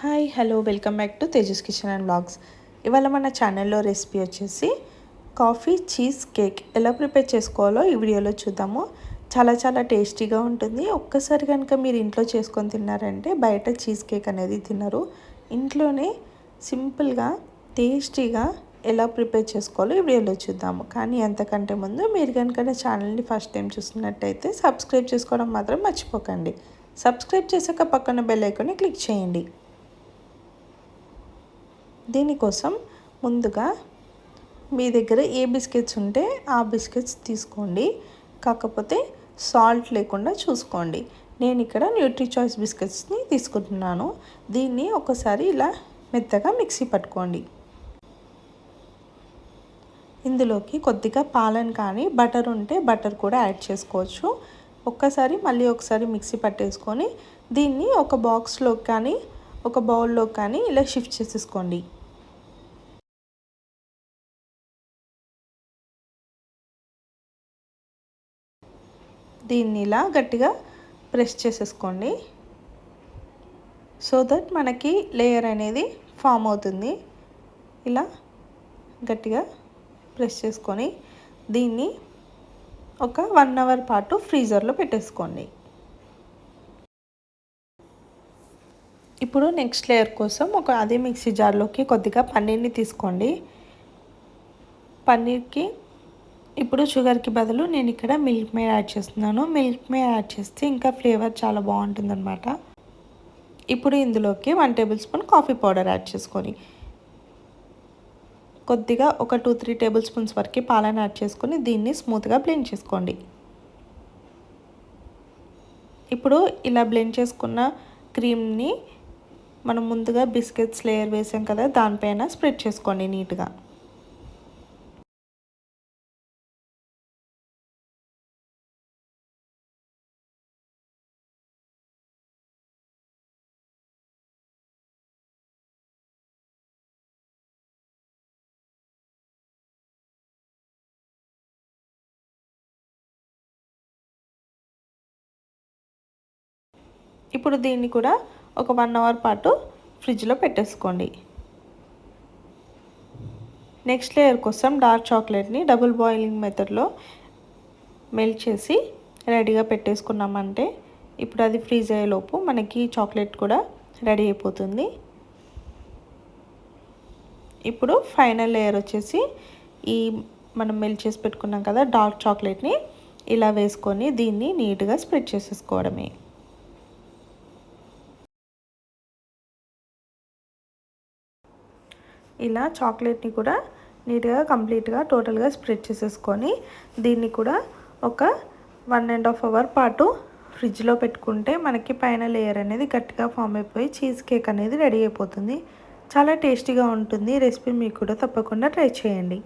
Hi hello welcome back to Tejas kitchen and blogs. ఇవాళ మన ఛానల్లో రెసిపీ వచ్చేసి కాఫీ చీజ్ కేక్ ఎలా ప్రిపేర్ చేసుకోవాలో ఈ వీడియోలో చూద్దాము. చాలా చాలా టేస్టీగా ఉంటుంది. ఒక్కసారి కనుక మీరు ఇంట్లో చేసుకొని తిన్నారంటే బయట చీజ్ కేక్ అనేది తినరు. ఇంట్లోనే సింపుల్గా టేస్టీగా ఎలా ప్రిపేర్ చేసుకోవాలో ఈ వీడియోలో చూద్దాము. కానీ అంతకంటే ముందు మీరు కనుక నా ఛానల్ని ఫస్ట్ టైం చూస్తున్నట్టయితే సబ్స్క్రైబ్ చేసుకోవడం మాత్రం మర్చిపోకండి. సబ్స్క్రైబ్ చేసాక పక్కన బెల్ ఐకాన్ని క్లిక్ చేయండి. దీనికోసం ముందుగా మీ దగ్గర ఏ బిస్కెట్స్ ఉంటే ఆ బిస్కెట్స్ తీసుకోండి. కాకపోతే సాల్ట్ లేకుండా చూసుకోండి. నేను ఇక్కడ న్యూట్రీ చాయిస్ బిస్కెట్స్ని తీసుకుంటున్నాను. దీన్ని ఒకసారి ఇలా మెత్తగా మిక్సీ పట్టుకోండి. ఇందులోకి కొద్దిగా పాలన్ కానీ బటర్ ఉంటే బటర్ కూడా యాడ్ చేసుకోవచ్చు. ఒక్కసారి మళ్ళీ ఒకసారి మిక్సీ పట్టేసుకొని దీన్ని ఒక బాక్స్లో కానీ ఒక బౌల్లో కానీ ఇలా షిఫ్ట్ చేసేసుకోండి. దీన్ని ఇలా గట్టిగా ప్రెస్ చేసేసుకోండి. సో దట్ మనకి లేయర్ అనేది ఫామ్ అవుతుంది. ఇలా గట్టిగా ప్రెస్ చేసుకొని దీన్ని ఒక వన్ అవర్ పాటు ఫ్రీజర్లో పెట్టేసుకోండి. ఇప్పుడు నెక్స్ట్ లేయర్ కోసం ఒక అదే మిక్సీ జార్లోకి కొద్దిగా పన్నీర్ని తీసుకోండి. పన్నీర్కి ఇప్పుడు షుగర్కి బదులు నేను ఇక్కడ మిల్క్ మేడ్ యాడ్ చేస్తున్నాను. మిల్క్ మేడ్ యాడ్ చేస్తే ఇంకా ఫ్లేవర్ చాలా బాగుంటుందన్నమాట. ఇప్పుడు ఇందులోకి one tablespoon coffee powder add చేసుకొని కొద్దిగా ఒక టూ త్రీ టేబుల్ స్పూన్స్ వరకు పాలను యాడ్ చేసుకొని దీన్ని స్మూత్గా బ్లెండ్ చేసుకోండి. ఇప్పుడు ఇలా బ్లెండ్ చేసుకున్న క్రీమ్ని మనం ముందుగా బిస్కెట్స్ లేయర్ వేసాం కదా దానిపైన స్ప్రెడ్ చేసుకోండి నీట్గా. ఇప్పుడు దీన్ని కూడా ఒక వన్ అవర్ పాటు ఫ్రిడ్జ్లో పెట్టేసుకోండి. నెక్స్ట్ లేయర్ కోసం డార్క్ చాక్లెట్ని డబుల్ బాయిలింగ్ మెథడ్లో మెల్ట్ చేసి రెడీగా పెట్టేసుకున్నామంటే ఇప్పుడు అది ఫ్రీజ్ అయ్యేలోపు మనకి చాక్లెట్ కూడా రెడీ అయిపోతుంది. ఇప్పుడు ఫైనల్ లేయర్ వచ్చేసి ఈ మనం మెల్ట్ చేసి పెట్టుకున్నాం కదా డార్క్ చాక్లెట్ని ఇలా వేసుకొని దీన్ని నీట్గా స్ప్రెడ్ చేసేసుకోవడమే. ఇలా చాక్లెట్ని కూడా నీట్గా కంప్లీట్గా టోటల్గా స్ప్రెడ్ చేసేసుకొని దీన్ని కూడా ఒక వన్ అండ్ హాఫ్ అవర్ పాటు ఫ్రిడ్జ్లో పెట్టుకుంటే మనకి పైన లేయర్ అనేది గట్టిగా ఫామ్ అయిపోయి చీజ్ కేక్ అనేది రెడీ అయిపోతుంది. చాలా టేస్టీగా ఉంటుంది రెసిపీ మీకు కూడా తప్పకుండా ట్రై చేయండి.